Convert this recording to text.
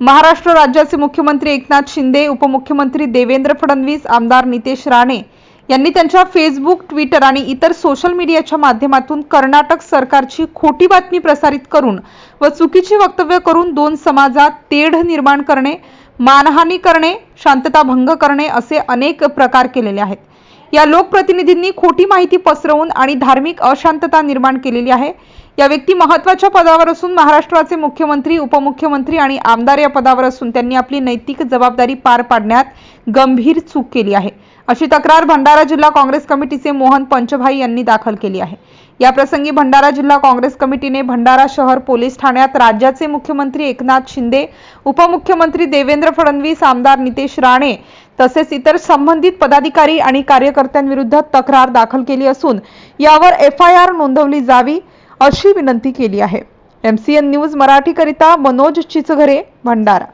महाराष्ट्र राज्याचे मुख्यमंत्री एकनाथ शिंदे उपमुख्यमंत्री देवेंद्र फडणवीस आमदार नितेश राणे यांनी त्यांच्या फेसबुक ट्विटर आणि इतर सोशल मीडियाच्या माध्यमातून कर्नाटक सरकारची खोटी बातमी प्रसारित करून व चुकीची वक्तव्य करून दोन समाजात तेढ निर्माण करणे मानहानी करणे शांतता भंग करणे असे अनेक प्रकार केलेले आहेत. या लोकप्रतिनिधींनी खोटी माहिती पसरवून आणि धार्मिक अशांतता निर्माण केलेली आहे. या व्यक्ती महत्त्वाच्या पदावर असून महाराष्ट्राचे मुख्यमंत्री उपमुख्यमंत्री आणि आमदार या पदावर असून त्यांनी आपली नैतिक जबाबदारी पार पाडण्यात गंभीर चूक केली आहे. अशी तक्रार भंडारा जिल्हा काँग्रेस कमिटीचे मोहन पंचभाई यांनी दाखल केली आहे. या प्रसंगी भंडारा जिल्हा काँग्रेस कमिटीने भंडारा शहर पोलीस ठाण्यात राज्याचे मुख्यमंत्री एकनाथ शिंदे उपमुख्यमंत्री देवेंद्र फडणवीस आमदार नितेश राणे तसेच इतर संबंधित पदाधिकारी आणि कार्यकर्त्यांविरुद्ध तक्रार दाखल केली असून यावर एफ आय आर नोंदवली जावी अशी विनंती केली आहे. एम सी एन न्यूज मराठीकरिता मनोज चिचघरे भंडारा.